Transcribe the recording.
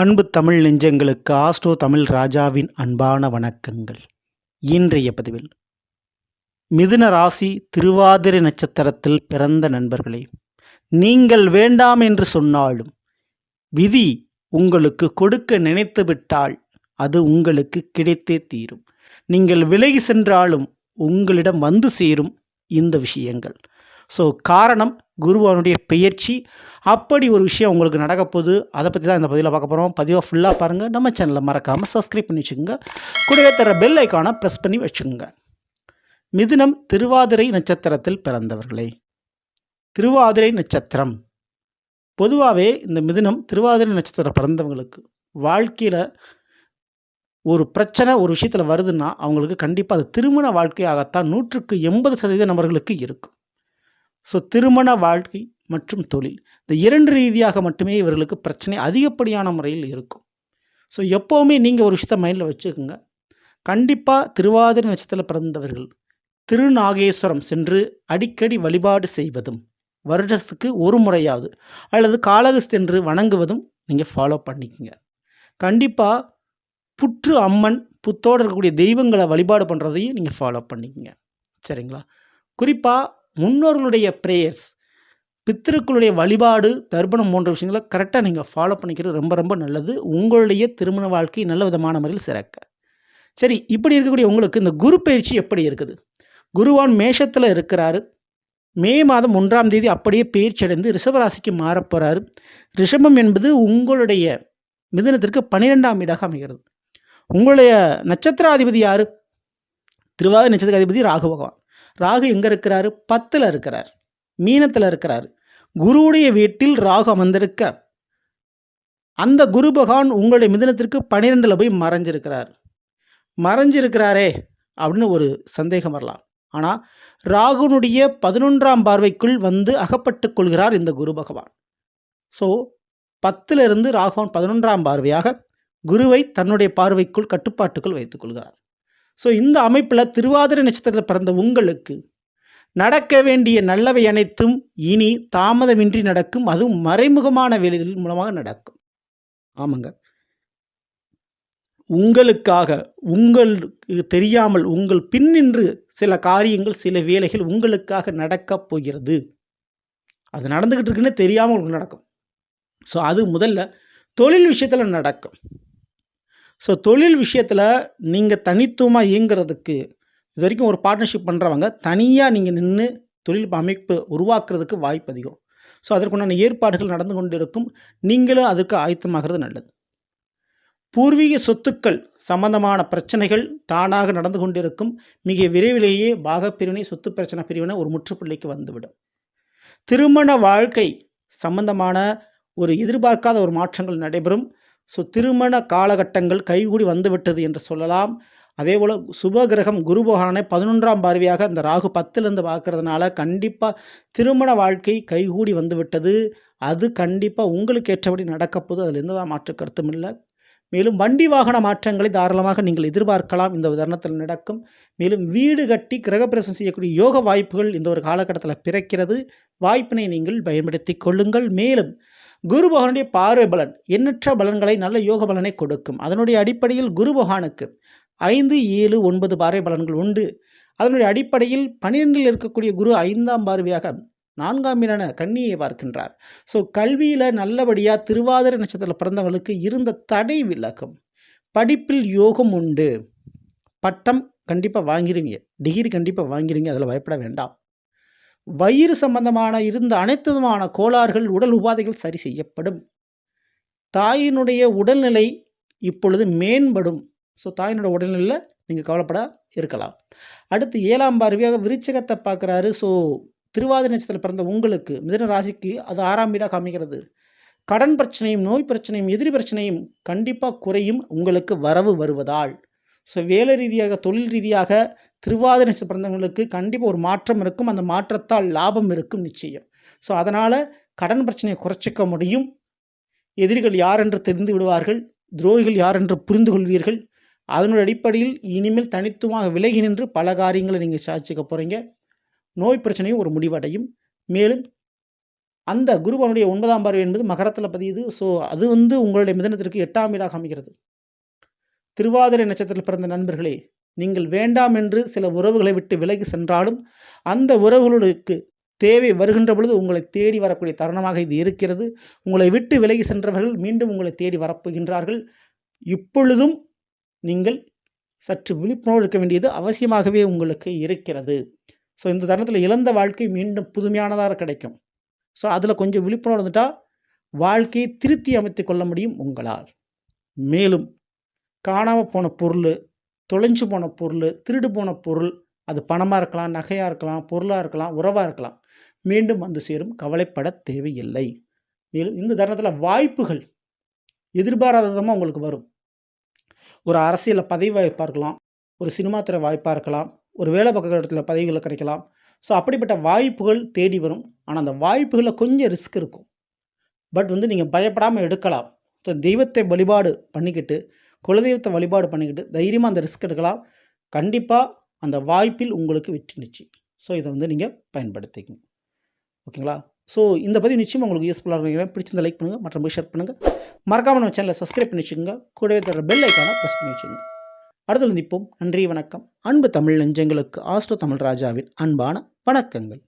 அன்பு தமிழ் நெஞ்சங்களுக்கு ஆஸ்ட்ரோ தமிழ் ராஜாவின் அன்பான வணக்கங்கள். இன்றைய பதிவில் மிதுன ராசி திருவாதிரை நட்சத்திரத்தில் பிறந்த நண்பர்களே நீங்கள் வேண்டாம் என்று சொன்னாலும் விதி உங்களுக்கு கொடுக்க நினைத்துவிட்டால் அது உங்களுக்கு கிடைத்தே தீரும். நீங்கள் விலகி சென்றாலும் உங்களிடம் வந்து சேரும் இந்த விஷயங்கள். ஸோ காரணம் குருவானுடைய பெயர்ச்சி. அப்படி ஒரு விஷயம் உங்களுக்கு நடக்க போகுது அதை பற்றி தான் இந்த பதிவில் பார்க்க போகிறோம் பதிவாக ஃபுல்லாக பாருங்கள் நம்ம சேனலை மறக்காமல் சப்ஸ்கிரைப் பண்ணி வச்சுக்கோங்க. கூடவே தர பெல் ஐக்கானை ப்ரெஸ் பண்ணி வச்சுக்கோங்க. மிதுனம் திருவாதிரை நட்சத்திரத்தில் பிறந்தவர்களே. திருவாதிரை நட்சத்திரம். பொதுவாகவே இந்த மிதுனம் திருவாதிரை நட்சத்திரம் பிறந்தவங்களுக்கு வாழ்க்கையில் ஒரு பிரச்சனை ஒரு விஷயத்தில் வருதுன்னா அவங்களுக்கு கண்டிப்பாக அது திருமண வாழ்க்கையாகத்தான் நூற்றுக்கு எண்பது சதவீத நபர்களுக்கு இருக்கும். ஸோ திருமண வாழ்க்கை மற்றும் தொழில். இந்த இரண்டு ரீதியாக மட்டுமே இவர்களுக்கு பிரச்சனை அதிகப்படியான முறையில் இருக்கும். ஸோ எப்போவுமே நீங்கள் ஒரு விஷயத்தை மைண்டில் வச்சுக்கோங்க. கண்டிப்பாக திருவாதிரை நட்சத்திரத்தில் பிறந்தவர்கள் திருநாகேஸ்வரம் சென்று அடிக்கடி வழிபாடு செய்வதும் வருடத்துக்கு ஒரு முறையாவது அல்லது காலகஸ்தென்று வணங்குவதும் நீங்கள் ஃபாலோ பண்ணிக்கோங்க. கண்டிப்பாக புற்று அம்மன் புத்தோடு இருக்கக்கூடிய தெய்வங்களை வழிபாடு பண்ணுறதையும் நீங்கள் ஃபாலோ பண்ணிக்கோங்க. சரிங்களா? குறிப்பாக முன்னோர்களுடைய ப்ரேயர்ஸ் பித்திருக்களுடைய வழிபாடு தர்ப்பணம் போன்ற விஷயங்களை கரெக்டாக நீங்கள் ஃபாலோ பண்ணிக்கிறது ரொம்ப ரொம்ப நல்லது. உங்களுடைய திருமண வாழ்க்கை நல்ல விதமான முறையில் சிறக்க. சரி இப்படி இருக்கக்கூடிய உங்களுக்கு இந்த குரு பயிற்சி எப்படி இருக்குது? குருவான் மேஷத்தில் இருக்கிறாரு. மே மாதம் ஒன்றாம் தேதி அப்படியே பயிற்சி அடைந்து ரிஷபராசிக்கு மாறப் போகிறாரு ரிஷபம் என்பது உங்களுடைய மிதனத்திற்கு பன்னிரெண்டாம் இடாக அமைகிறது. உங்களுடைய நட்சத்திராதிபதி யார்? திருவாதிரை நட்சத்திராதிபதி ராகு பகவான். ராகு எங்கே இருக்கிறாரு? பத்தில் இருக்கிறார். மீனத்தில் இருக்கிறார். குருவுடைய வீட்டில் ராகு அமர்ந்திருக்க. அந்த குரு பகவான் உங்களுடைய மிதனத்திற்கு பன்னிரெண்டில் போய் மறைஞ்சிருக்கிறார். மறைஞ்சிருக்கிறாரே அப்படின்னு ஒரு சந்தேகம் வரலாம். ஆனால் ராகுனுடைய பதினொன்றாம் பார்வைக்குள் வந்து அகப்பட்டு கொள்கிறார் இந்த குரு பகவான். ஸோ பத்திலிருந்து ராகவன் பதினொன்றாம் பார்வையாக குருவை தன்னுடைய பார்வைக்குள் கட்டுப்பாட்டுக்குள் வைத்துக் கொள்கிறார். ஸோ இந்த அமைப்பில் திருவாதிரை நட்சத்திரத்தில் பிறந்த உங்களுக்கு நடக்க வேண்டிய நல்லவை அனைத்தும் இனி தாமதமின்றி நடக்கும். அதுவும் மறைமுகமான வேலைகளின் மூலமாக நடக்கும். ஆமாங்க. உங்களுக்காக உங்களுக்கு தெரியாமல் உங்கள் பின்னின்று சில காரியங்கள் சில வேலைகள் உங்களுக்காக நடக்கப் போகிறது. அது நடந்துக்கிட்டு இருக்குன்னு தெரியாமல் உங்களுக்கு நடக்கும். ஸோ அது முதல்ல தொழில் விஷயத்தில் நடக்கும். ஸோ தொழில் விஷயத்தில் நீங்கள் தனித்துவமாக இயங்குறதுக்கு இது வரைக்கும் ஒரு பார்ட்னர்ஷிப் பண்ணுறவங்க தனியாக நீங்கள் நின்று தொழில் அமைப்பு உருவாக்குறதுக்கு வாய்ப்பு அதிகம். ஸோ அதற்குண்டான ஏற்பாடுகள் நடந்து கொண்டு இருக்கும் நீங்களும் அதுக்கு ஆயத்தமாகிறது நல்லது. பூர்வீக சொத்துக்கள் சம்பந்தமான பிரச்சனைகள் தானாக நடந்து கொண்டிருக்கும். மிக விரைவிலேயே பாகப்பிரிவினை சொத்து பிரச்சனை பிரிவினை ஒரு முற்றுப்புள்ளிக்கு வந்துவிடும். திருமண வாழ்க்கை சம்பந்தமான ஒரு எதிர்பார்க்காத ஒரு மாற்றங்கள் நடைபெறும். ஸோ திருமண காலகட்டங்கள் கைகூடி வந்துவிட்டது என்று சொல்லலாம். அதே போல் சுபகிரகம் குரு பகவானை பதினொன்றாம் பார்வையாக இந்த ராகு பத்துலேருந்து பார்க்கறதுனால கண்டிப்பாக திருமண வாழ்க்கை கைகூடி வந்துவிட்டது. அது கண்டிப்பாக உங்களுக்கு ஏற்றபடி நடக்கப்போது அதில் எந்த மாற்று கருத்தும் இல்லை. மேலும் வண்டி வாகன மாற்றங்களை தாராளமாக நீங்கள் எதிர்பார்க்கலாம். இந்த உதாரணத்தில் நடக்கும். மேலும் வீடு கட்டி கிரகப்பிரசம் செய்யக்கூடிய யோக வாய்ப்புகள் இந்த ஒரு காலகட்டத்தில் பிறக்கிறது. வாய்ப்பினை நீங்கள் பயன்படுத்தி கொள்ளுங்கள். மேலும் குரு பகவானுடைய பார்வை பலன் எண்ணற்ற பலன்களை நல்ல யோக பலனை கொடுக்கும். அதனுடைய அடிப்படையில் குரு பகவானுக்கு ஐந்து ஏழு ஒன்பது பார்வை பலன்கள் உண்டு. அதனுடைய அடிப்படையில் பனிரெண்டில் இருக்கக்கூடிய குரு ஐந்தாம் பார்வையாக நான்காம் மீனான கன்னியை பார்க்கின்றார். ஸோ கல்வியில் நல்லபடியாக திருவாதிரை நட்சத்திரத்தில் பிறந்தவங்களுக்கு இருந்த தடை விலகும். படிப்பில் யோகம் உண்டு. பட்டம் கண்டிப்பாக வாங்கிருவீங்க. டிகிரி கண்டிப்பாக வாங்கிருவீங்க. அதில் பயப்பட வேண்டாம். வயிறு சம்பந்தமான இருந்த அனைத்துமான கோளாறுகள் உடல் உபாதைகள் சரி செய்யப்படும். தாயினுடைய உடல்நிலை இப்பொழுது மேம்படும். ஸோ தாயினுடைய உடல்நிலையில் நீங்கள் கவலைப்பட இருக்கலாம். அடுத்து ஏழாம் பார்வையாக விருச்சகத்தை பார்க்குறாரு. ஸோ திருவாதிரை நட்சத்திரத்தில் பிறந்த உங்களுக்கு மிதன ராசிக்கு அது ஆறாம் வீடாக காமிக்கிறது. கடன் பிரச்சனையும் நோய் பிரச்சனையும் எதிரி பிரச்சனையும் கண்டிப்பாக குறையும். உங்களுக்கு வரவு வருவதால். ஸோ வேலை ரீதியாக தொழில் ரீதியாக திருவாதிரை நட்சத்திர பிறந்தவங்களுக்கு கண்டிப்பாக ஒரு மாற்றம் இருக்கும். அந்த மாற்றத்தால் லாபம் இருக்கும் நிச்சயம். ஸோ அதனால் கடன் பிரச்சனையை குறைச்சிக்க முடியும். எதிரிகள் யார் என்று தெரிந்து விடுவார்கள். துரோகிகள் யார் என்று புரிந்து கொள்வீர்கள். அதனுடைய அடிப்படையில் இனிமேல் தனித்துவமாக விலகி நின்று பல காரியங்களை நீங்கள் சாதிச்சுக்க போகிறீங்க நோய் பிரச்சனையும் ஒரு முடிவடையும். மேலும் அந்த குருபனுடைய ஒன்பதாம் பார்வை என்பது மகரத்தில் பதியுது. ஸோ அது வந்து உங்களுடைய மிதனத்திற்கு எட்டாம் வீடாக அமைகிறது. திருவாதிரை நட்சத்திரத்தில் பிறந்த நண்பர்களே நீங்கள் வேண்டாம் என்று சில உறவுகளை விட்டு விலகி சென்றாலும் அந்த உறவுகளுக்கு தேவை வருகின்ற பொழுது உங்களை தேடி வரக்கூடிய தருணமாக இது இருக்கிறது. உங்களை விட்டு விலகி சென்றவர்கள் மீண்டும் உங்களை தேடி வரப்போகின்றார்கள். இப்பொழுதும் நீங்கள் சற்று விழிப்புணர்வு இருக்க வேண்டியது அவசியமாகவே உங்களுக்கு இருக்கிறது. ஸோ இந்த தருணத்தில் இழந்த வாழ்க்கை மீண்டும் புதுமையானதாக கிடைக்கும். ஸோ அதில் கொஞ்சம் விழிப்புணர்வு இருந்துட்டால் வாழ்க்கையை திருத்தி அமைத்து கொள்ள முடியும் உங்களால். மேலும் காணாமல் போன பொருள் தொலைஞ்சு போன பொருள் திருடு போன பொருள் அது பணமாக இருக்கலாம் நகையாக இருக்கலாம் பொருளாக இருக்கலாம் உறவாக இருக்கலாம். மீண்டும் வந்து சேரும் கவலைப்பட தேவையில்லை. மேலும் இந்த தருணத்தில் வாய்ப்புகள் எதிர்பாராத விதமாக உங்களுக்கு வரும். ஒரு அரசியலில் பதவி வாய்ப்பாக இருக்கலாம் ஒரு சினிமா துறை வாய்ப்பாக இருக்கலாம் ஒரு வேலை பக்க இடத்துல பதவிகள் கிடைக்கலாம். ஸோ அப்படிப்பட்ட வாய்ப்புகள் தேடி வரும். ஆனால் அந்த வாய்ப்புகளில் கொஞ்சம் ரிஸ்க் இருக்கும். பட் வந்து நீங்கள் பயப்படாமல் எடுக்கலாம். ஸோ தெய்வத்தை வழிபாடு பண்ணிக்கிட்டு குலதெய்வத்தை வழிபாடு பண்ணிக்கிட்டு தைரியமாக அந்த ரிஸ்க் எடுக்கலாம். கண்டிப்பாக அந்த வாய்ப்பில் உங்களுக்கு வெற்றி நிச்சயம். ஸோ இதை வந்து நீங்கள் பயன்படுத்திக்கணும். ஓகேங்களா? ஸோ இந்த பதிவு நிச்சயம் உங்களுக்கு யூஸ்ஃபுல்லாக இருக்கும். பிடிச்சிருந்த லைக் பண்ணுங்கள் மற்றபடி ஷேர் பண்ணுங்கள் மறக்காமல் நம்ம சேனலை சப்ஸ்கிரைப் பண்ணி வச்சுக்கோங்க. கூடவே தர பெல் ஐக்கானை ப்ரெஸ் பண்ணி வச்சுக்கோங்க. அடுத்து நிற்போம் நன்றி வணக்கம். அன்பு தமிழ் நெஞ்சங்களுக்கு ஆஸ்ட்ரோ தமிழ் ராஜாவின் அன்பான வணக்கங்கள்.